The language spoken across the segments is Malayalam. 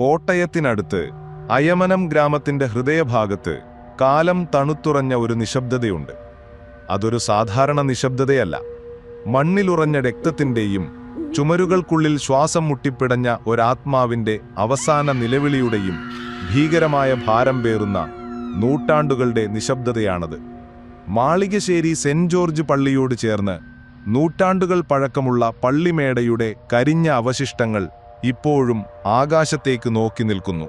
കോട്ടയത്തിനടുത്ത് അയമനം ഗ്രാമത്തിന്റെ ഹൃദയഭാഗത്ത് കാലം തണുത്തുറഞ്ഞ ഒരു നിശബ്ദതയുണ്ട്. അതൊരു സാധാരണ നിശബ്ദതയല്ല. മണ്ണിലുറഞ്ഞ രക്തത്തിന്റെയും ചുമരുകൾക്കുള്ളിൽ ശ്വാസം മുട്ടിപ്പിടഞ്ഞ ഒരാത്മാവിന്റെ അവസാന നിലവിളിയുടെയും ഭീകരമായ ഭാരം പേറുന്ന നൂറ്റാണ്ടുകളുടെ നിശബ്ദതയാണത്. മാളികശ്ശേരി സെന്റ് ജോർജ് പള്ളിയോട് ചേർന്ന് നൂറ്റാണ്ടുകൾ പഴക്കമുള്ള പള്ളിമേടയുടെ കരിഞ്ഞ അവശിഷ്ടങ്ങൾ ഇപ്പോഴും ആകാശത്തേക്ക് നോക്കി നിൽക്കുന്നു.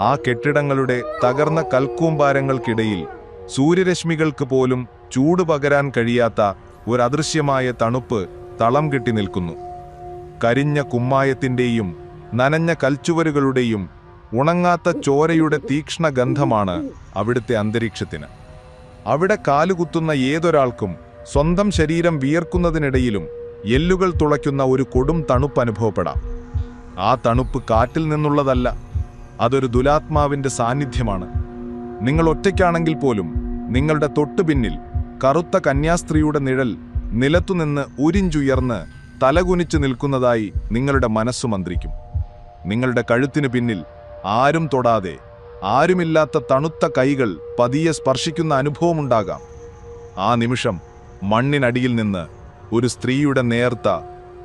ആ കെട്ടിടങ്ങളുടെ തകർന്ന കൽക്കൂമ്പാരങ്ങൾക്കിടയിൽ സൂര്യരശ്മികൾക്ക് പോലും ചൂട് പകരാൻ കഴിയാത്ത ഒരദൃശ്യമായ തണുപ്പ് തളം കെട്ടി നിൽക്കുന്നു. കരിഞ്ഞ കുമ്മായത്തിന്റെയും നനഞ്ഞ കൽച്ചുവരുകളുടെയും ഉണങ്ങാത്ത ചോരയുടെ തീക്ഷ്ണ ഗന്ധമാണ് അവിടുത്തെ അന്തരീക്ഷത്തിന്. അവിടെ കാലുകുത്തുന്ന ഏതൊരാൾക്കും സ്വന്തം ശരീരം വിയർക്കുന്നതിനിടയിലും എല്ലുകൾ തുളയ്ക്കുന്ന ഒരു കൊടും തണുപ്പ് അനുഭവപ്പെടാം. ആ തണുപ്പ് കാറ്റിൽ നിന്നുള്ളതല്ല അതൊരു ദുലാത്മാവിന്റെ സാന്നിധ്യമാണ്. നിങ്ങൾ ഒറ്റയ്ക്കാണെങ്കിൽ പോലും നിങ്ങളുടെ തൊട്ടുപിന്നിൽ കറുത്ത കന്യാസ്ത്രീയുടെ നിഴൽ നിലത്തുനിന്ന് ഉരിഞ്ചുയർന്ന് തലകുനിച്ചു നിൽക്കുന്നതായി നിങ്ങളുടെ മനസ്സു മന്ത്രിക്കും. നിങ്ങളുടെ കഴുത്തിനു പിന്നിൽ ആരും തൊടാതെ ആരുമില്ലാത്ത തണുത്ത കൈകൾ പതിയെ സ്പർശിക്കുന്ന അനുഭവമുണ്ടാകാം. ആ നിമിഷം മണ്ണിനടിയിൽ നിന്ന് ഒരു സ്ത്രീയുടെ നേർത്ത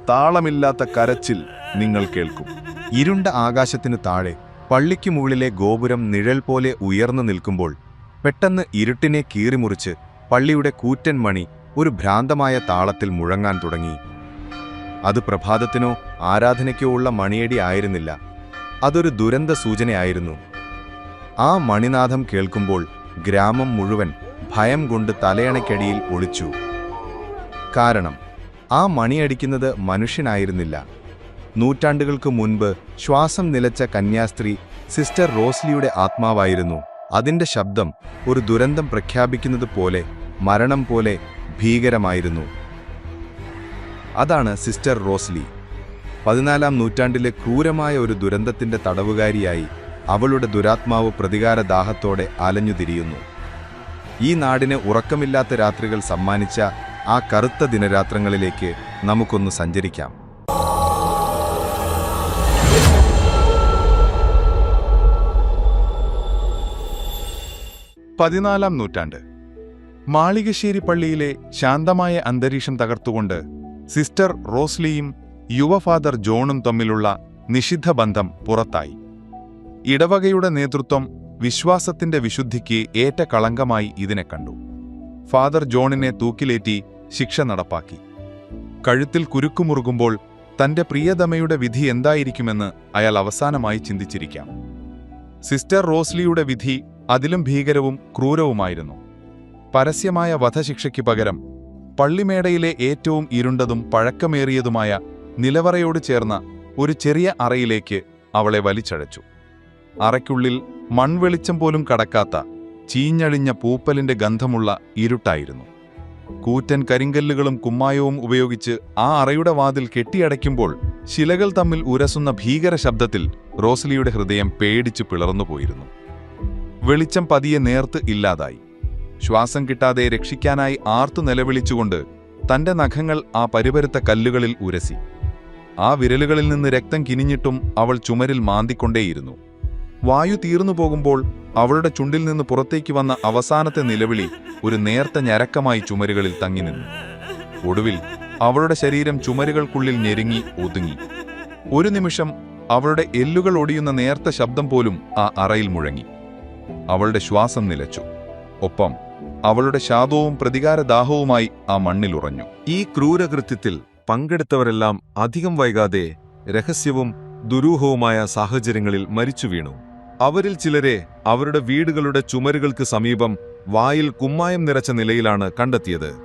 താളമില്ലാത്ത കരച്ചിൽ നിങ്ങൾ കേൾക്കും. ഇരുണ്ട ആകാശത്തിനു താഴെ പള്ളിക്കു മുകളിലെ ഗോപുരം നിഴൽ പോലെ ഉയർന്നു നിൽക്കുമ്പോൾ പെട്ടെന്ന് ഇരുട്ടിനെ കീറിമുറിച്ച് പള്ളിയുടെ കൂറ്റൻ മണി ഒരു ഭ്രാന്തമായ താളത്തിൽ മുഴങ്ങാൻ തുടങ്ങി. അത് പ്രഭാതത്തിനോ ആരാധനയ്ക്കോ ഉള്ള മണിയടി ആയിരുന്നില്ല. അതൊരു ദുരന്ത സൂചനയായിരുന്നു. ആ മണിനാഥം കേൾക്കുമ്പോൾ ഗ്രാമം മുഴുവൻ ഭയം കൊണ്ട് തലയണയ്ക്കടിയിൽ ഒളിച്ചു. കാരണം ആ മണിയടിക്കുന്നത് മനുഷ്യനായിരുന്നില്ല. നൂറ്റാണ്ടുകൾക്ക് മുൻപ് ശ്വാസം നിലച്ച കന്യാസ്ത്രീ സിസ്റ്റർ റോസ്ലിയുടെ ആത്മാവായിരുന്നു. അതിന്റെ ശബ്ദം ഒരു ദുരന്തം പ്രഖ്യാപിക്കുന്നത് പോലെ മരണം പോലെ ഭീകരമായിരുന്നു. അതാണ് സിസ്റ്റർ റോസ്ലി. പതിനാലാം നൂറ്റാണ്ടിലെ ക്രൂരമായ ഒരു ദുരന്തത്തിന്റെ തടവുകാരിയായി അവളുടെ ദുരാത്മാവ് പ്രതികാര ദാഹത്തോടെ അലഞ്ഞുതിരിയുന്നു. ഈ നാടിന് ഉറക്കമില്ലാത്ത രാത്രികൾ സമ്മാനിച്ച ആ കറുത്ത ദിനരാത്രങ്ങളിലേക്ക് നമുക്കൊന്ന് സഞ്ചരിക്കാം. പതിനാലാം നൂറ്റാണ്ട്. മാളികശ്ശേരി പള്ളിയിലെ ശാന്തമായ അന്തരീക്ഷം തകർത്തുകൊണ്ട് സിസ്റ്റർ റോസ്ലിയും യുവഫാദർ ജോണും തമ്മിലുള്ള നിഷിദ്ധ ബന്ധം പുറത്തായി. ഇടവകയുടെ നേതൃത്വം വിശ്വാസത്തിന്റെ വിശുദ്ധിക്ക് ഏറ്റ കളങ്കമായി ഇതിനെ കണ്ടു. ഫാദർ ജോണിനെ തൂക്കിലേറ്റി ശിക്ഷ നടപ്പാക്കി. കഴുത്തിൽ കുരുക്കുമുറുകുമ്പോൾ തന്റെ പ്രിയതമയുടെ വിധി എന്തായിരിക്കുമെന്ന് അയാൾ അവസാനമായി ചിന്തിച്ചിരിക്കാം. സിസ്റ്റർ റോസ്ലിയുടെ വിധി അതിലും ഭീകരവും ക്രൂരവുമായിരുന്നു. പരസ്യമായ വധശിക്ഷയ്ക്ക് പകരം പള്ളിമേടയിലെ ഏറ്റവും ഇരുണ്ടതും പഴക്കമേറിയതുമായ നിലവറയോട് ചേർന്ന ഒരു ചെറിയ അറയിലേക്ക് അവളെ വലിച്ചഴച്ചു. അറയ്ക്കുള്ളിൽ മൺവെളിച്ചം പോലും കടക്കാത്ത ചീഞ്ഞഴിഞ്ഞ പൂപ്പലിന്റെ ഗന്ധമുള്ള ഇരുട്ടായിരുന്നു. കൂറ്റൻ കരിങ്കല്ലുകളും കുമ്മായവും ഉപയോഗിച്ച് ആ അറയുടെ വാതിൽ കെട്ടിയടയ്ക്കുമ്പോൾ ശിലകൾ തമ്മിൽ ഉരസുന്ന ഭീകര ശബ്ദത്തിൽ റോസ്ലിയുടെ ഹൃദയം പേടിച്ചു പിളർന്നുപോയിരുന്നു വെളിച്ചം പതിയെ നേർത്ത് ഇല്ലാതായി. ശ്വാസം കിട്ടാതെ രക്ഷിക്കാനായി ആർത്തു നിലവിളിച്ചുകൊണ്ട് തന്റെ നഖങ്ങൾ ആ പരിപരുത്ത കല്ലുകളിൽ ഉരസി. ആ വിരലുകളിൽ നിന്ന് രക്തം കിനിഞ്ഞിട്ടും അവൾ ചുമരിൽ മാന്തിക്കൊണ്ടേയിരുന്നു. വായു തീർന്നു പോകുമ്പോൾ അവളുടെ ചുണ്ടിൽ നിന്ന് പുറത്തേക്ക് വന്ന അവസാനത്തെ നിലവിളി ഒരു നേർത്ത ഞരക്കമായി ചുമരുകളിൽ തങ്ങി നിന്നു. ഒടുവിൽ അവളുടെ ശരീരം ചുമരുകൾക്കുള്ളിൽ ഞെരുങ്ങി ഒതുങ്ങി. ഒരു നിമിഷം അവളുടെ എല്ലുകൾ ഒടിയുന്ന നേർത്ത ശബ്ദം പോലും ആ അറയിൽ മുഴങ്ങി. അവളുടെ ശ്വാസം നിലച്ചു. ഒപ്പം അവളുടെ ശാപവും പ്രതികാരദാഹവുമായി ആ മണ്ണിലുറഞ്ഞു ഈ ക്രൂരകൃത്യത്തിൽ പങ്കെടുത്തവരെല്ലാം അധികം വൈകാതെ രഹസ്യവും ദുരൂഹവുമായ സാഹചര്യങ്ങളിൽ മരിച്ചു വീണു. അവരിൽ ചിലരെ അവരുടെ വീടുകളുടെ ചുമരുകൾക്ക് സമീപം വായിൽ കുമ്മായം നിറച്ച നിലയിലാണ് കണ്ടെത്തിയത്.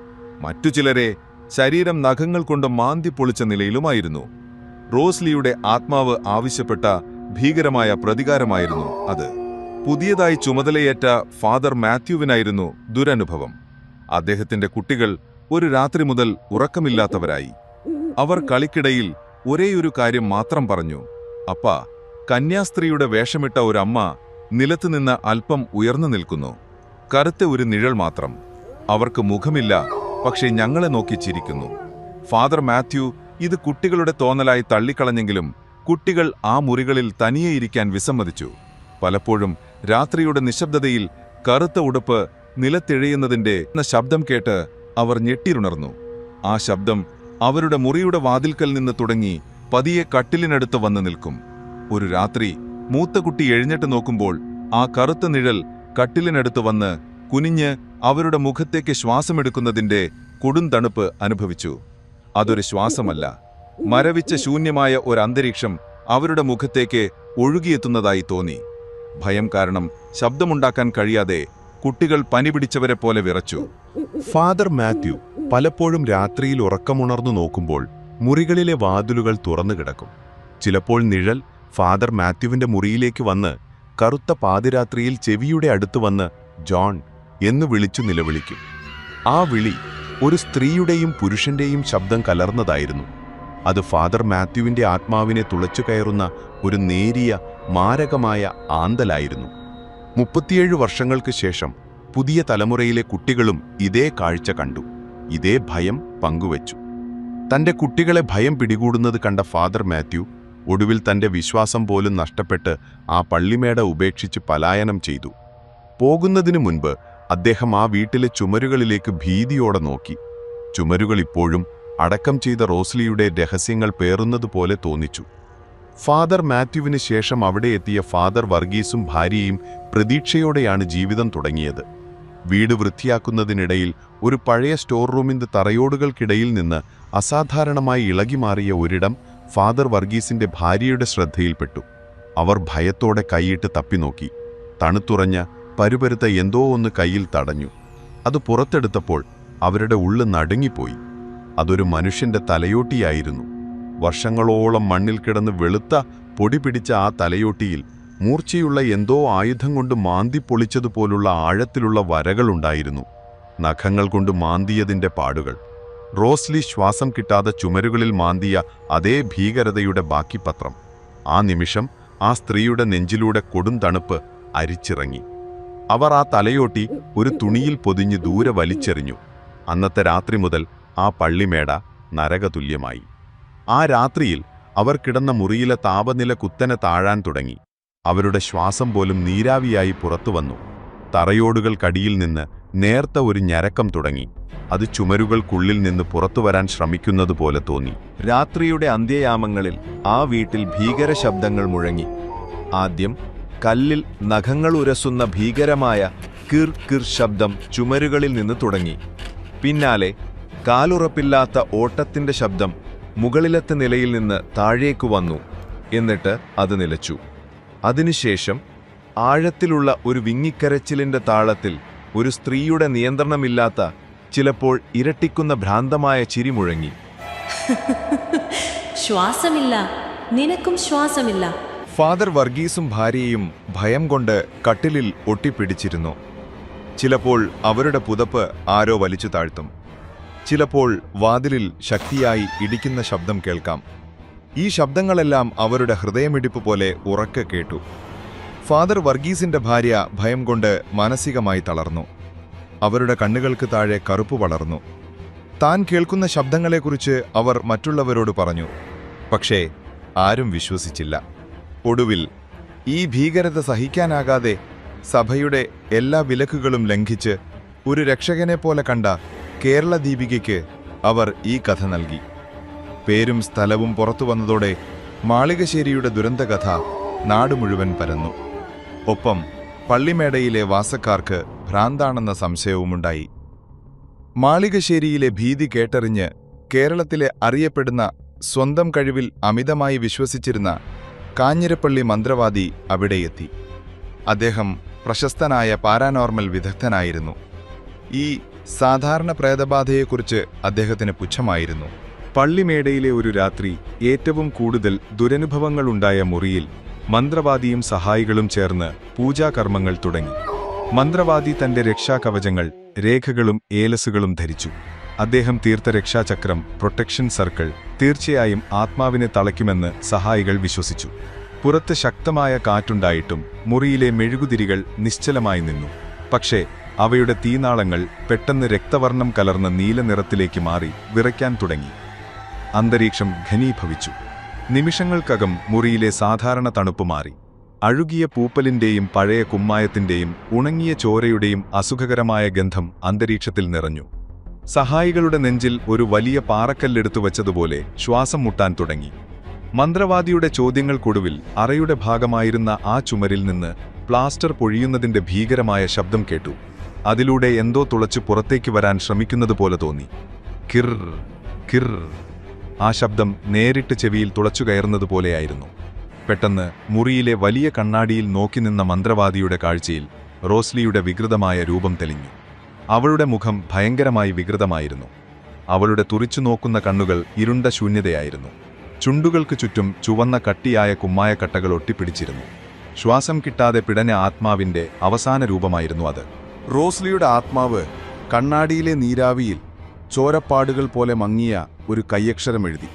മറ്റു ചിലരെ ശരീരം നഖങ്ങൾ കൊണ്ട് മാന്തി പൊളിച്ച നിലയിലുമായിരുന്നു. റോസ്ലിയുടെ ആത്മാവ് ആവശ്യപ്പെട്ട ഭീകരമായ പ്രതികാരമായിരുന്നു അത്. പുതിയതായി ചുമതലയേറ്റ ഫാദർ മാത്യുവിനായിരുന്നു ദുരനുഭവം. അദ്ദേഹത്തിന്റെ കുട്ടികൾ ഒരു രാത്രി മുതൽ ഉറക്കമില്ലാത്തവരായി. അവർ കളിക്കിടയിൽ ഒരേയൊരു കാര്യം മാത്രം പറഞ്ഞു. അപ്പാ കന്യാസ്ത്രീയുടെ വേഷമിട്ട ഒരമ്മ നിലത്തുനിന്ന് അല്പം ഉയർന്നു നിൽക്കുന്നു. കറുത്ത ഒരു നിഴൽ മാത്രം. അവർക്ക് മുഖമില്ല പക്ഷേ ഞങ്ങളെ നോക്കി ചിരിക്കുന്നു. ഫാദർ മാത്യു ഇത് കുട്ടികളുടെ തോന്നലായി തള്ളിക്കളഞ്ഞെങ്കിലും കുട്ടികൾ ആ മുറികളിൽ തനിയെ ഇരിക്കാൻ വിസമ്മതിച്ചു. പലപ്പോഴും രാത്രിയുടെ നിശബ്ദതയിൽ കറുത്ത ഉടുപ്പ് നിലത്തിഴയുന്നതിന്റെ എന്ന ശബ്ദം കേട്ട് അവർ ഞെട്ടിരുണർന്നു ആ ശബ്ദം അവരുടെ മുറിയുടെ വാതിൽക്കൽ നിന്ന് തുടങ്ങി പതിയെ കട്ടിലിനടുത്ത് വന്ന് നിൽക്കും. ഒരു രാത്രി മൂത്ത കുട്ടി എഴുന്നേറ്റ് നോക്കുമ്പോൾ ആ കറുത്ത നിഴൽ കട്ടിലിനടുത്ത് വന്ന് കുനിഞ്ഞ് അവരുടെ മുഖത്തേക്ക് ശ്വാസമെടുക്കുന്നതിന്റെ കൊടുന്തണുപ്പ് അനുഭവിച്ചു. അതൊരു ശ്വാസമല്ല. മരവിച്ച ശൂന്യമായ ഒരു അന്തരീക്ഷം അവരുടെ മുഖത്തേക്ക് ഒഴുകിയെത്തുന്നതായി തോന്നി. ഭയം കാരണം ശബ്ദമുണ്ടാക്കാൻ കഴിയാതെ കുട്ടികൾ പനി പിടിച്ചവരെ പോലെ വിറച്ചു. ഫാദർ മാത്യു പലപ്പോഴും രാത്രിയിൽ ഉറക്കമുണർന്നു നോക്കുമ്പോൾ മുറികളിലെ വാതിലുകൾ തുറന്നു കിടക്കും. ചിലപ്പോൾ നിഴൽ ഫാദർ മാത്യുവിന്റെ മുറിയിലേക്ക് വന്ന് കറുത്ത പാതിരാത്രിയിൽ ചെവിയുടെ അടുത്ത് വന്ന് ജോൺ എന്ന് വിളിച്ചു നിലവിളിക്കും. ആ വിളി ഒരു സ്ത്രീയുടെയും പുരുഷന്റെയും ശബ്ദം കലർന്നതായിരുന്നു. അത് ഫാദർ മാത്യുവിന്റെ ആത്മാവിനെ തുളച്ചു കയറുന്ന ഒരു നേരിയ മാരകമായ ആന്തലായിരുന്നു. മുപ്പത്തിയേഴ് വർഷങ്ങൾക്ക് ശേഷം പുതിയ തലമുറയിലെ കുട്ടികളും ഇതേ കാഴ്ച കണ്ടു. ഇതേ ഭയം പങ്കുവച്ചു. തന്റെ കുട്ടികളെ ഭയം പിടികൂടുന്നത് കണ്ട ഫാദർ മാത്യു ഒടുവിൽ തന്റെ വിശ്വാസം പോലും നഷ്ടപ്പെട്ട് ആ പള്ളിമേട ഉപേക്ഷിച്ച് പലായനം ചെയ്തു. പോകുന്നതിനു മുൻപ് അദ്ദേഹം ആ വീട്ടിലെ ചുമരുകളിലേക്ക് ഭീതിയോടെ നോക്കി. ചുമരുകൾ ഇപ്പോഴും അടക്കം ചെയ്ത റോസ്ലിയുടെ രഹസ്യങ്ങൾ പേറുന്നതുപോലെ തോന്നിച്ചു. ഫാദർ മാത്യുവിന് ശേഷം അവിടെ എത്തിയ ഫാദർ വർഗീസും ഭാര്യയും പ്രതീക്ഷയോടെയാണ് ജീവിതം തുടങ്ങിയത്. വീട് വൃത്തിയാക്കുന്നതിനിടയിൽ ഒരു പഴയ സ്റ്റോർ റൂമിന്റെ തറയോടുകൾക്കിടയിൽ നിന്ന് അസാധാരണമായി ഇളകിമാറിയ ഒരിടം ഫാദർ വർഗീസിന്റെ ഭാര്യയുടെ ശ്രദ്ധയിൽപ്പെട്ടു. അവർ ഭയത്തോടെ കൈയിട്ട് തപ്പിനോക്കി. തണുത്തുറഞ്ഞ പരുപരുത്ത എന്തോ ഒന്ന് കയ്യിൽ തടഞ്ഞു. അത് പുറത്തെടുത്തപ്പോൾ അവരുടെ ഉള്ളു നടുങ്ങിപ്പോയി. അതൊരു മനുഷ്യന്റെ തലയോട്ടിയായിരുന്നു. വർഷങ്ങളോളം മണ്ണിൽ കിടന്ന് വെളുത്ത പൊടി പിടിച്ച ആ തലയോട്ടിയിൽ മൂർച്ചയുള്ള എന്തോ ആയുധം കൊണ്ട് മാന്തി പൊളിച്ചതുപോലുള്ള ആഴത്തിലുള്ള വരകളുണ്ടായിരുന്നു. നഖങ്ങൾ കൊണ്ട് മാന്തിയതിന്റെ പാടുകൾ. റോസ്ലി ശ്വാസം കിട്ടാതെ ചുമരുകളിൽ മാന്തിയ അതേ ഭീകരതയുടെ ബാക്കി പത്രം ആ നിമിഷം ആ സ്ത്രീയുടെ നെഞ്ചിലൂടെ കൊടും തണുപ്പ് അരിച്ചിറങ്ങി. അവർ ആ തലയോട്ടി ഒരു തുണിയിൽ പൊതിഞ്ഞ് ദൂരെ വലിച്ചെറിഞ്ഞു. അന്നത്തെ രാത്രി മുതൽ ആ പള്ളിമേട നരകതുല്യമായി. ആ രാത്രിയിൽ അവർ കിടന്ന മുറിയിലെ താപനില കുത്തനെ താഴാൻ തുടങ്ങി. അവരുടെ ശ്വാസം പോലും നീരാവിയായി പുറത്തുവന്നു. തറയോടുകൾക്കടിയിൽ നിന്ന് നേർത്ത ഒരു ഞരക്കം തുടങ്ങി. അത് ചുമരുകൾക്കുള്ളിൽ നിന്ന് പുറത്തു പുറത്തുവരാൻ ശ്രമിക്കുന്നതുപോലെ തോന്നി. രാത്രിയുടെ അന്ത്യയാമങ്ങളിൽ ആ വീട്ടിൽ ഭീകര ശബ്ദങ്ങൾ മുഴങ്ങി. ആദ്യം കല്ലിൽ നഖങ്ങൾ ഉരസുന്ന ഭീകരമായ കിർ കിർ ശബ്ദം ചുമരുകളിൽ നിന്ന് തുടങ്ങി. പിന്നാലെ കാലുറപ്പില്ലാത്ത ഓട്ടത്തിന്റെ ശബ്ദം മുകളിലത്തെ നിലയിൽ നിന്ന് താഴേക്കു വന്നു. എന്നിട്ട് അത് നിലച്ചു. അതിനുശേഷം ആഴത്തിലുള്ള ഒരു വിങ്ങിക്കരച്ചിലിന്റെ താളത്തിൽ ഒരു സ്ത്രീയുടെ നിയന്ത്രണമില്ലാത്ത ചിലപ്പോൾ ഇരട്ടിക്കുന്ന ഭ്രാന്തമായ ചിരി മുഴങ്ങി. ശ്വാസമില്ല. നിനക്കും ശ്വാസമില്ല. ഫാദർ വർഗീസും ഭാര്യയും ഭയം കൊണ്ട് കട്ടിലിൽ ഒട്ടിപ്പിടിച്ചിരുന്നു. ചിലപ്പോൾ അവരുടെ പുതപ്പ് ആരോ വലിച്ചു താഴ്ത്തും. ചിലപ്പോൾ വാതിലിൽ ശക്തിയായി ഇടിക്കുന്ന ശബ്ദം കേൾക്കാം. ഈ ശബ്ദങ്ങളെല്ലാം അവരുടെ ഹൃദയമിടിപ്പ് പോലെ ഉറക്കെ കേട്ടു. ഫാദർ വർഗീസിന്റെ ഭാര്യ ഭയം കൊണ്ട് മാനസികമായി തളർന്നു. അവരുടെ കണ്ണുകൾക്ക് താഴെ കറുപ്പ് വളർന്നു. താൻ കേൾക്കുന്ന ശബ്ദങ്ങളെക്കുറിച്ച് അവർ മറ്റുള്ളവരോട് പറഞ്ഞു. പക്ഷേ ആരും വിശ്വസിച്ചില്ല. ഒടുവിൽ ഈ ഭീകരത സഹിക്കാനാകാതെ സഭയുടെ എല്ലാ വിലക്കുകളും ലംഘിച്ച് ഒരു രക്ഷകനെ പോലെ കണ്ട കേരള ദീപികയ്ക്ക് അവർ ഈ കഥ നൽകി. പേരും സ്ഥലവും പുറത്തു വന്നതോടെ മാളികശ്ശേരിയുടെ ദുരന്തകഥ നാട് മുഴുവൻ പരന്നു. ഒപ്പം പള്ളിമേടയിലെ വാസക്കാർക്ക് ഭ്രാന്താണെന്ന സംശയവുമുണ്ടായി. മാളികശ്ശേരിയിലെ ഭീതി കേട്ടറിഞ്ഞ് കേരളത്തിലെ അറിയപ്പെടുന്ന സ്വന്തം കഴിവിൽ അമിതമായി വിശ്വസിച്ചിരുന്ന കാഞ്ഞിരപ്പള്ളി മന്ത്രവാദി അവിടെയെത്തി. അദ്ദേഹം പ്രശസ്തനായ പാരാനോർമൽ വിദഗ്ധനായിരുന്നു. ഈ സാധാരണ പ്രേതബാധയെക്കുറിച്ച് അദ്ദേഹത്തിന് പുച്ഛമായിരുന്നു. പള്ളിമേടയിലെ ഒരു രാത്രി ഏറ്റവും കൂടുതൽ ദുരനുഭവങ്ങളുണ്ടായ മുറിയിൽ മന്ത്രവാദിയും സഹായികളും ചേർന്ന് പൂജാകർമ്മങ്ങൾ തുടങ്ങി. മന്ത്രവാദി തന്റെ രക്ഷാകവചങ്ങൾ രേഖകളും ഏലസുകളും ധരിച്ചു. അദ്ദേഹം തീർത്ത രക്ഷാചക്രം പ്രൊട്ടക്ഷൻ സർക്കിൾ തീർച്ചയായും ആത്മാവിനെ തളയ്ക്കുമെന്ന് സഹായികൾ വിശ്വസിച്ചു. പുറത്ത് ശക്തമായ കാറ്റുണ്ടായിട്ടും മുറിയിലെ മെഴുകുതിരികൾ നിശ്ചലമായി നിന്നു. പക്ഷേ അവയുടെ തീനാളങ്ങൾ പെട്ടെന്ന് രക്തവർണം കലർന്ന നീല നിറത്തിലേക്ക് മാറി വിറയ്ക്കാൻ തുടങ്ങി. അന്തരീക്ഷം ഘനീഭവിച്ചു. നിമിഷങ്ങൾക്കകം മുറിയിലെ സാധാരണ തണുപ്പ് മാറി. അഴുകിയ പൂപ്പലിന്റെയും പഴയ കുമ്മായത്തിന്റെയും ഉണങ്ങിയ ചോരയുടെയും അസുഖകരമായ ഗന്ധം അന്തരീക്ഷത്തിൽ നിറഞ്ഞു. സഹായികളുടെ നെഞ്ചിൽ ഒരു വലിയ പാറക്കല്ലെടുത്തു വച്ചതുപോലെ ശ്വാസം മുട്ടാൻ തുടങ്ങി. മന്ത്രവാദിയുടെ ചോദ്യങ്ങൾക്കൊടുവിൽ അറയുടെ ഭാഗമായിരുന്ന ആ ചുമരിൽ നിന്ന് പ്ലാസ്റ്റർ പൊഴിയുന്നതിന്റെ ഭീകരമായ ശബ്ദം കേട്ടു. അതിലൂടെ എന്തോ തുളച്ചു പുറത്തേക്ക് വരാൻ ശ്രമിക്കുന്നതുപോലെ തോന്നി. കിർ കിർ. ആ ശബ്ദം നേരിട്ട് ചെവിയിൽ തുളച്ചുകയറുന്നതുപോലെയായിരുന്നു പെട്ടെന്ന് മുറിയിലെ വലിയ കണ്ണാടിയിൽ നോക്കി നിന്ന മന്ത്രവാദിയുടെ കാഴ്ചയിൽ റോസ്ലിയുടെ വികൃതമായ രൂപം തെളിഞ്ഞു. അവളുടെ മുഖം ഭയങ്കരമായി വികൃതമായിരുന്നു. അവളുടെ തുറിച്ചു നോക്കുന്ന കണ്ണുകൾ ഇരുണ്ട ശൂന്യതയായിരുന്നു. ചുണ്ടുകൾക്ക് ചുറ്റും ചുവന്ന കട്ടിയായ കുമ്മായക്കട്ടകൾ ഒട്ടിപ്പിടിച്ചിരുന്നു. ശ്വാസം കിട്ടാതെ പിടഞ്ഞ ആത്മാവിന്റെ അവസാന രൂപമായിരുന്നു അത്. റോസ്ലിയുടെ ആത്മാവ് കണ്ണാടിയിലെ നീരാവിയിൽ ചോരപ്പാടുകൾ പോലെ മങ്ങിയ ഒരു കയ്യക്ഷരം എഴുതി.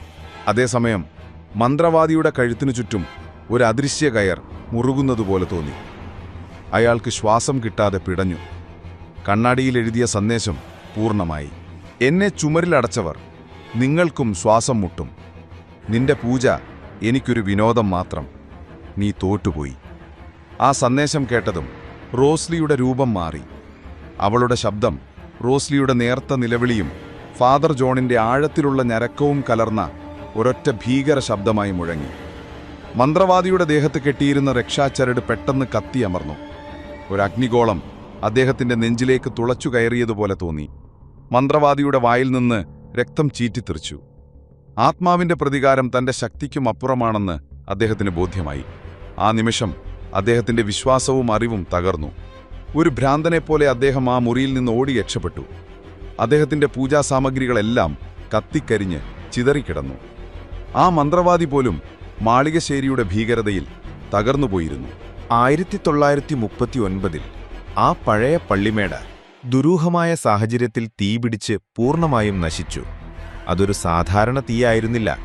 അതേസമയം മന്ത്രവാദിയുടെ കഴുത്തിനു ചുറ്റും ഒരു അദൃശ്യ കയർ മുറുകുന്നതുപോലെ തോന്നി. അയാൾക്ക് ശ്വാസം കിട്ടാതെ പിടഞ്ഞു. കണ്ണാടിയിൽ എഴുതിയ സന്ദേശം പൂർണമായി. എന്നെ ചുമരിലടച്ചവർ നിങ്ങൾക്കും ശ്വാസം മുട്ടും. നിന്റെ പൂജ എനിക്കൊരു വിനോദം മാത്രം. നീ തോറ്റുപോയി. ആ സന്ദേശം കേട്ടതും റോസ്ലിയുടെ രൂപം മാറി. അവളുടെ ശബ്ദം റോസ്ലിയുടെ നേർത്ത നിലവിളിയും ഫാദർ ജോണിന്റെ ആഴത്തിലുള്ള ഞരക്കവും കലർന്ന ഒരൊറ്റ ഭീകര ശബ്ദമായി മുഴങ്ങി. മന്ത്രവാദിയുടെ ദേഹത്ത് കെട്ടിയിരുന്ന രക്ഷാചരട് പെട്ടെന്ന് കത്തിയമർന്നു ഒരു അഗ്നിഗോളം അദ്ദേഹത്തിന്റെ നെഞ്ചിലേക്ക് തുളച്ചു കയറിയതുപോലെ തോന്നി. മന്ത്രവാദിയുടെ വായിൽ നിന്ന് രക്തം ചീറ്റിത്തെറിച്ചു. ആത്മാവിന്റെ പ്രതികാരം തന്റെ ശക്തിക്കും അപ്പുറമാണെന്ന് അദ്ദേഹത്തിന് ബോധ്യമായി. ആ നിമിഷം അദ്ദേഹത്തിന്റെ വിശ്വാസവും അറിവും തകർന്നു. ഒരു ഭ്രാന്തനെപ്പോലെ അദ്ദേഹം ആ മുറിയിൽ നിന്ന് ഓടി രക്ഷപ്പെട്ടു. അദ്ദേഹത്തിന്റെ പൂജാസാമഗ്രികളെല്ലാം കത്തിക്കരിഞ്ഞ് ചിതറിക്കിടന്നു. ആ മന്ത്രവാദി പോലും മാളികശ്ശേരിയുടെ ഭീകരതയിൽ തകർന്നുപോയിരുന്നു. ആയിരത്തി തൊള്ളായിരത്തി മുപ്പത്തി ഒൻപതിൽ ആ പഴയ പള്ളിമേട ദുരൂഹമായ സാഹചര്യത്തിൽ തീപിടിച്ച് പൂർണമായും നശിച്ചു. അതൊരു സാധാരണ തീയായിരുന്നില്ല.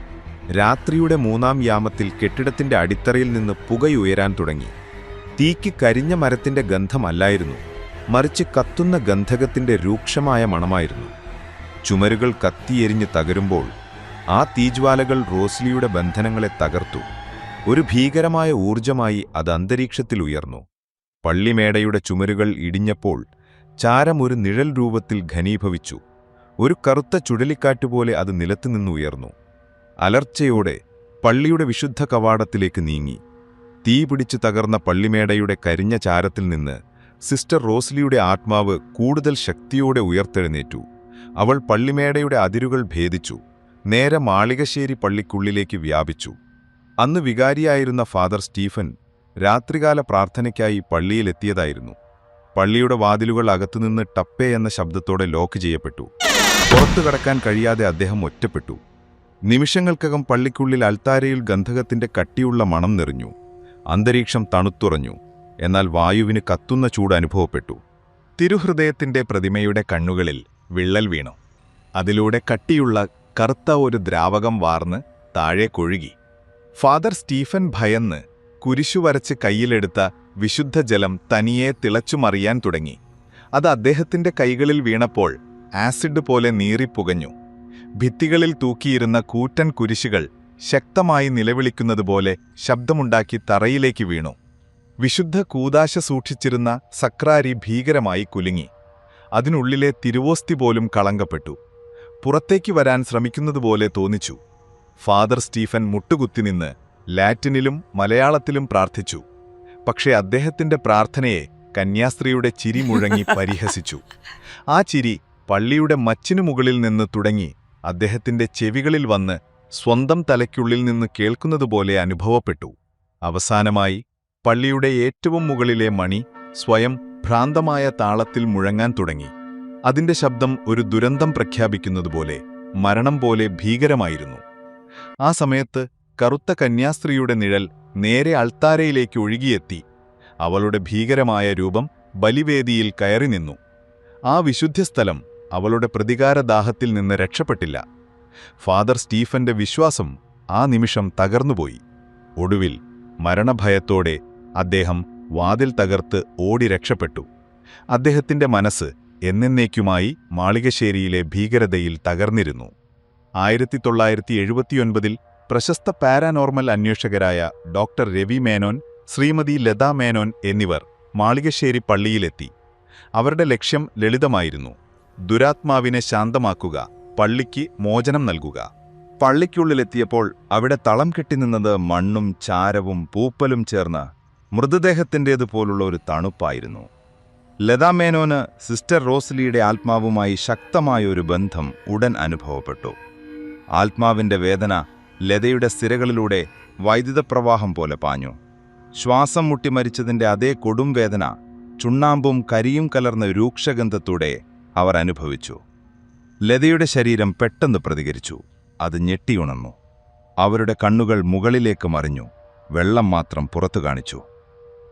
രാത്രിയുടെ മൂന്നാം യാമത്തിൽ കെട്ടിടത്തിന്റെ അടിത്തറയിൽ നിന്ന് പുകയുയരാൻ തുടങ്ങി. തീക്ക് കരിഞ്ഞ മരത്തിന്റെ ഗന്ധമല്ലായിരുന്നു. മറിച്ച് കത്തുന്ന ഗന്ധകത്തിന്റെ രൂക്ഷമായ മണമായിരുന്നു. ചുമരുകൾ കത്തിയെരിഞ്ഞ് തകരുമ്പോൾ ആ തീജ്വാലകൾ റോസ്ലിയുടെ ബന്ധനങ്ങളെ തകർത്തു. ഒരു ഭീകരമായ ഊർജമായി അത് അന്തരീക്ഷത്തിൽ ഉയർന്നു. പള്ളിമേടയുടെ ചുമരുകൾ ഇടിഞ്ഞപ്പോൾ ചാരം ഒരു നിഴൽ രൂപത്തിൽ ഘനീഭവിച്ചു. ഒരു കറുത്ത ചുഴലിക്കാറ്റുപോലെ അത് നിലത്തുനിന്നുയർന്നു അലർച്ചയോടെ പള്ളിയുടെ വിശുദ്ധ കവാടത്തിലേക്ക് നീങ്ങി. തീ പിടിച്ചു തകർന്ന പള്ളിമേടയുടെ കരിഞ്ഞ ചാരത്തിൽ നിന്ന് സിസ്റ്റർ റോസ്ലിയുടെ ആത്മാവ് കൂടുതൽ ശക്തിയോടെ ഉയർത്തെഴുന്നേറ്റു. അവൾ പള്ളിമേടയുടെ അതിരുകൾ ഭേദിച്ചു. നേരെ മാളികശ്ശേരി പള്ളിക്കുള്ളിലേക്ക് വ്യാപിച്ചു. അന്ന് വികാരിയായിരുന്ന ഫാദർ സ്റ്റീഫൻ രാത്രികാല പ്രാർത്ഥനയ്ക്കായി പള്ളിയിലെത്തിയതായിരുന്നു. പള്ളിയുടെ വാതിലുകൾ അകത്തുനിന്ന് ടപ്പേ എന്ന ശബ്ദത്തോടെ ലോക്ക് ചെയ്യപ്പെട്ടു. പുറത്തു കടക്കാൻ കഴിയാതെ അദ്ദേഹം ഒറ്റപ്പെട്ടു. നിമിഷങ്ങൾക്കകം പള്ളിക്കുള്ളിൽ അൽത്താരയിൽ ഗന്ധകത്തിന്റെ കട്ടിയുള്ള മണം നിറഞ്ഞു. അന്തരീക്ഷം തണുത്തുറഞ്ഞു. എന്നാൽ വായുവിന് കത്തുന്ന ചൂട് അനുഭവപ്പെട്ടു. തിരുഹൃദയത്തിന്റെ പ്രതിമയുടെ കണ്ണുകളിൽ വിള്ളൽ വീണു. അതിലൂടെ കട്ടിയുള്ള കറുത്ത ഒരു ദ്രാവകം വാർന്ന് താഴെ കൊഴുകി. ഫാദർ സ്റ്റീഫൻ ഭയന്ന് കുരിശു വരച്ച് കയ്യിലെടുത്ത വിശുദ്ധ ജലം തനിയെ തിളച്ചുമറിയാൻ തുടങ്ങി. അത് അദ്ദേഹത്തിന്റെ കൈകളിൽ വീണപ്പോൾ ആസിഡ് പോലെ നീറിപ്പുകഞ്ഞു ഭിത്തികളിൽ തൂക്കിയിരുന്ന കൂറ്റൻ കുരിശുകൾ ശക്തമായി നിലവിളിക്കുന്നതുപോലെ ശബ്ദമുണ്ടാക്കി തറയിലേക്ക് വീണു. വിശുദ്ധ കൂദാശ സൂക്ഷിച്ചിരുന്ന സക്രാരി ഭീകരമായി കുലുങ്ങി. അതിനുള്ളിലെ തിരുവോസ്തി പോലും കളങ്കപ്പെട്ടു. പുറത്തേക്ക് വരാൻ ശ്രമിക്കുന്നതുപോലെ തോന്നിച്ചു. ഫാദർ സ്റ്റീഫൻ മുട്ടുകുത്തി നിന്ന് ലാറ്റിനിലും മലയാളത്തിലും പ്രാർത്ഥിച്ചു. പക്ഷേ അദ്ദേഹത്തിന്റെ പ്രാർത്ഥനയെ കന്യാസ്ത്രീയുടെ ചിരി മുഴങ്ങി പരിഹസിച്ചു. ആ ചിരി പള്ളിയുടെ മച്ചിനു മുകളിൽ നിന്ന് തുടങ്ങി അദ്ദേഹത്തിന്റെ ചെവികളിൽ വന്ന് സ്വന്തം തലയ്ക്കുള്ളിൽ നിന്ന് കേൾക്കുന്നതുപോലെ അനുഭവപ്പെട്ടു. അവസാനമായി പള്ളിയുടെ ഏറ്റവും മുകളിലെ മണി സ്വയം ഭ്രാന്തമായ താളത്തിൽ മുഴങ്ങാൻ തുടങ്ങി. അതിന്റെ ശബ്ദം ഒരു ദുരന്തം പ്രഖ്യാപിക്കുന്നതുപോലെ മരണം പോലെ ഭീകരമായിരുന്നു. ആ സമയത്ത് കറുത്ത കന്യാസ്ത്രീയുടെ നിഴൽ നേരെ അൾത്താരയിലേക്ക് ഒഴുകിയെത്തി. അവളുടെ ഭീകരമായ രൂപം ബലിവേദിയിൽ കയറി നിന്നു. ആ വിശുദ്ധസ്ഥലം അവളുടെ പ്രതികാരദാഹത്തിൽ നിന്ന് രക്ഷപ്പെട്ടില്ല. ഫാദർ സ്റ്റീഫന്റെ വിശ്വാസം ആ നിമിഷം തകർന്നുപോയി. ഒടുവിൽ മരണഭയത്തോടെ അദ്ദേഹം വാതിൽ തകർത്ത് ഓടി രക്ഷപ്പെട്ടു. അദ്ദേഹത്തിന്റെ മനസ്സ് എന്നേക്കുമായി മാളികശ്ശേരിയിലെ ഭീകരതയിൽ തകർന്നിരുന്നു. ആയിരത്തി തൊള്ളായിരത്തി എഴുപത്തിയൊൻപതിൽ പ്രശസ്ത പാരാനോർമൽ അന്വേഷകരായ ഡോക്ടർ രവി മേനോൻ ശ്രീമതി ലതാ മേനോൻ എന്നിവർ മാളികശ്ശേരി പള്ളിയിലെത്തി. അവരുടെ ലക്ഷ്യം ലളിതമായിരുന്നു. ദുരാത്മാവിനെ ശാന്തമാക്കുക പള്ളിക്ക് മോചനം നൽകുക. പള്ളിക്കുള്ളിലെത്തിയപ്പോൾ അവിടെ തളം കെട്ടിനിന്നത് മണ്ണും ചാരവും പൂപ്പലും ചേർന്ന് മൃതദേഹത്തിന്റേതുപോലുള്ള ഒരു തണുപ്പായിരുന്നു. ലതാ മേനോന് സിസ്റ്റർ റോസ്ലിയുടെ ആത്മാവുമായി ശക്തമായ ഒരു ബന്ധം ഉടൻ അനുഭവപ്പെട്ടു. ആത്മാവിന്റെ വേദന ലതയുടെ സിരകളിലൂടെ വൈദ്യുത പ്രവാഹം പോലെ പാഞ്ഞു. ശ്വാസം മുട്ടി മരിച്ചതിന്റെ അതേ കൊടും വേദന ചുണ്ണാമ്പും കരിയും കലർന്ന രൂക്ഷഗന്ധത്തോടെ അവർ അനുഭവിച്ചു. ലതയുടെ ശരീരം പെട്ടെന്ന് പ്രതികരിച്ചു. അത് ഞെട്ടിയുണന്നു അവരുടെ കണ്ണുകൾ മുകളിലേക്ക് മറിഞ്ഞു. വെള്ളം മാത്രം പുറത്തു കാണിച്ചു.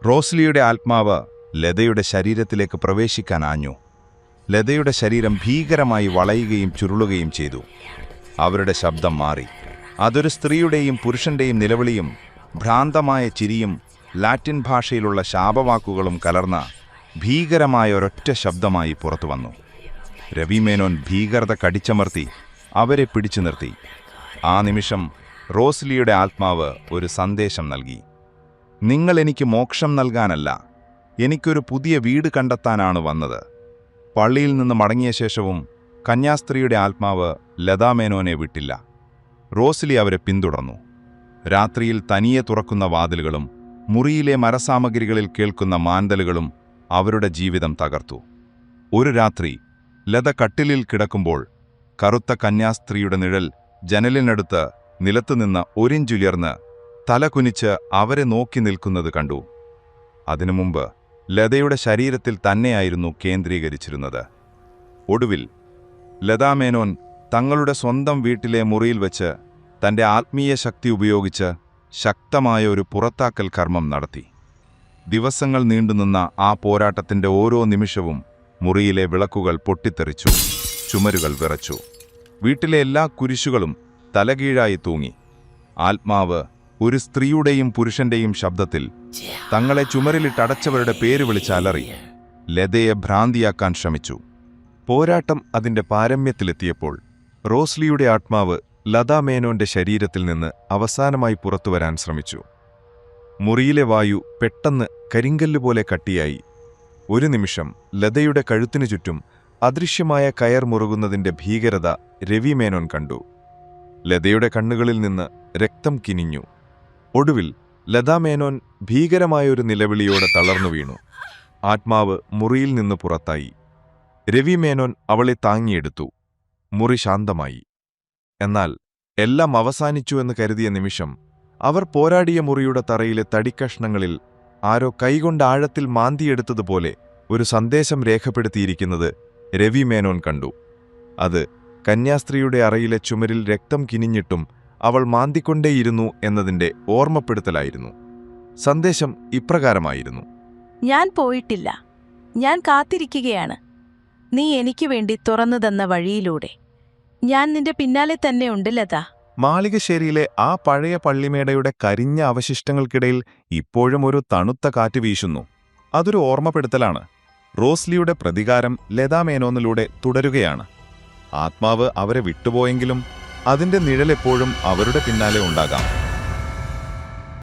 റോസ്ലിയുടെ ആത്മാവ് ലതയുടെ ശരീരത്തിലേക്ക് പ്രവേശിക്കാൻ ആഞ്ഞു. ലതയുടെ ശരീരം ഭീകരമായി വളയുകയും ചുരുളുകയും ചെയ്തു. അവരുടെ ശബ്ദം മാറി. അതൊരു സ്ത്രീയുടെയും പുരുഷന്റെയും നിലവിളിയും ഭ്രാന്തമായ ചിരിയും ലാറ്റിൻ ഭാഷയിലുള്ള ശാപവാക്കുകളും കലർന്ന ഭീകരമായ ഒരൊറ്റ ശബ്ദമായി പുറത്തു വന്നു. രവിമേനോൻ ഭീകരത കടിച്ചമർത്തി അവരെ പിടിച്ചു നിർത്തി. ആ നിമിഷം റോസ്ലിയുടെ ആത്മാവ് ഒരു സന്ദേശം നൽകി. നിങ്ങൾ എനിക്ക് മോക്ഷം നൽകാനല്ല എനിക്കൊരു പുതിയ വീട് കണ്ടെത്താനാണ് വന്നത്. പള്ളിയിൽ നിന്ന് മടങ്ങിയ ശേഷവും കന്യാസ്ത്രീയുടെ ആത്മാവ് ലതാമേനോനെ വിട്ടില്ല. റോസ്ലി അവരെ പിന്തുടർന്നു. രാത്രിയിൽ തനിയെ തുറക്കുന്ന വാതിലുകളും മുറിയിലെ മരസാമഗ്രികളിൽ കേൾക്കുന്ന മാന്തലുകളും അവരുടെ ജീവിതം തകർത്തു. ഒരു രാത്രി ലത കട്ടിലിൽ കിടക്കുമ്പോൾ കറുത്ത കന്യാസ്ത്രീയുടെ നിഴൽ ജനലിനടുത്ത് നിലത്തുനിന്ന് ഒരിഞ്ചുയർന്ന് തല കുനിച്ച് അവരെ നോക്കി നിൽക്കുന്നത് കണ്ടു. അതിനു മുമ്പ് ലതയുടെ ശരീരത്തിൽ തന്നെയായിരുന്നു കേന്ദ്രീകരിച്ചിരുന്നത്. ഒടുവിൽ ലതാമേനോൻ തങ്ങളുടെ സ്വന്തം വീട്ടിലെ മുറിയിൽ വെച്ച് തന്റെ ആത്മീയ ശക്തി ഉപയോഗിച്ച് ശക്തമായ ഒരു പുറത്താക്കൽ കർമ്മം നടത്തി. ദിവസങ്ങൾ നീണ്ടുനിന്ന ആ പോരാട്ടത്തിന്റെ ഓരോ നിമിഷവും മുറിയിലെ വിളക്കുകൾ പൊട്ടിത്തെറിച്ചു ചുമരുകൾ വിറച്ചു. വീട്ടിലെ എല്ലാ കുരിശുകളും തലകീഴായി തൂങ്ങി. ആത്മാവ് ഒരു സ്ത്രീയുടെയും പുരുഷന്റെയും ശബ്ദത്തിൽ തങ്ങളെ ചുമരിലിട്ടടച്ചവരുടെ പേര് വിളിച്ച് അലറി ലതയെ ഭ്രാന്തിയാക്കാൻ ശ്രമിച്ചു. പോരാട്ടം അതിന്റെ പാരമ്യത്തിലെത്തിയപ്പോൾ റോസ്ലിയുടെ ആത്മാവ് ലതാ മേനോന്റെ ശരീരത്തിൽ നിന്ന് അവസാനമായി പുറത്തുവരാൻ ശ്രമിച്ചു. മുറിയിലെ വായു പെട്ടെന്ന് കരിങ്കല്ലുപോലെ കട്ടിയായി. ഒരു നിമിഷം ലതയുടെ കഴുത്തിനു ചുറ്റും അദൃശ്യമായ കയർ മുറുകുന്നതിന്റെ ഭീകരത രവി മേനോൻ കണ്ടു. ലതയുടെ കണ്ണുകളിൽ നിന്ന് രക്തം കിനിഞ്ഞു. ഒടുവിൽ ലതാ മേനോൻ ഭീകരമായൊരു നിലവിളിയോടെ തളർന്നു വീണു. ആത്മാവ് മുറിയിൽ നിന്ന് പുറത്തായി. രവി മേനോൻ അവളെ താങ്ങിയെടുത്തു. മുറി ശാന്തമായി. എന്നാൽ എല്ലാം അവസാനിച്ചു എന്ന് കരുതിയ നിമിഷം അവർ പോരാടിയ മുറിയുടെ തറയിലെ തടിക്കഷ്ണങ്ങളിൽ ആരോ കൈകൊണ്ട് ആഴത്തിൽ മാന്തിയെടുത്തതുപോലെ ഒരു സന്ദേശം രേഖപ്പെടുത്തിയിരിക്കുന്നത് രവി മേനോൻ കണ്ടു. അത് കന്യാസ്ത്രീയുടെ അറയിലെ ചുമരിൽ രക്തം കിനിഞ്ഞിട്ടും അവൾ മാന്തിക്കൊണ്ടേയിരുന്നു എന്നതിന്റെ ഓർമ്മപ്പെടുത്തലായിരുന്നു. സന്ദേശം ഇപ്രകാരമായിരുന്നു. ഞാൻ പോയിട്ടില്ല. ഞാൻ കാത്തിരിക്കുകയാണ്. നീ എനിക്ക് വേണ്ടി തുറന്നു തന്ന വഴിയിലൂടെ. ഞാൻ നിന്റെ പിന്നാലെ തന്നെ ഉണ്ട് ലതാ. മാളികശ്ശേരിയിലെ ആ പഴയ പള്ളിമേടയുടെ കരിഞ്ഞ അവശിഷ്ടങ്ങൾക്കിടയിൽ ഇപ്പോഴും ഒരു തണുത്ത കാറ്റ് വീശുന്നു. അതൊരു ഓർമ്മപ്പെടുത്തലാണ്. റോസ്ലിയുടെ പ്രതികാരം ലതാമേനോന്നിലൂടെ തുടരുകയാണ്. ആത്മാവ് അവരെ വിട്ടുപോയെങ്കിലും അതിന്റെ നിഴലെപ്പോഴും അവരുടെ പിന്നാലെ ഉണ്ടാകാം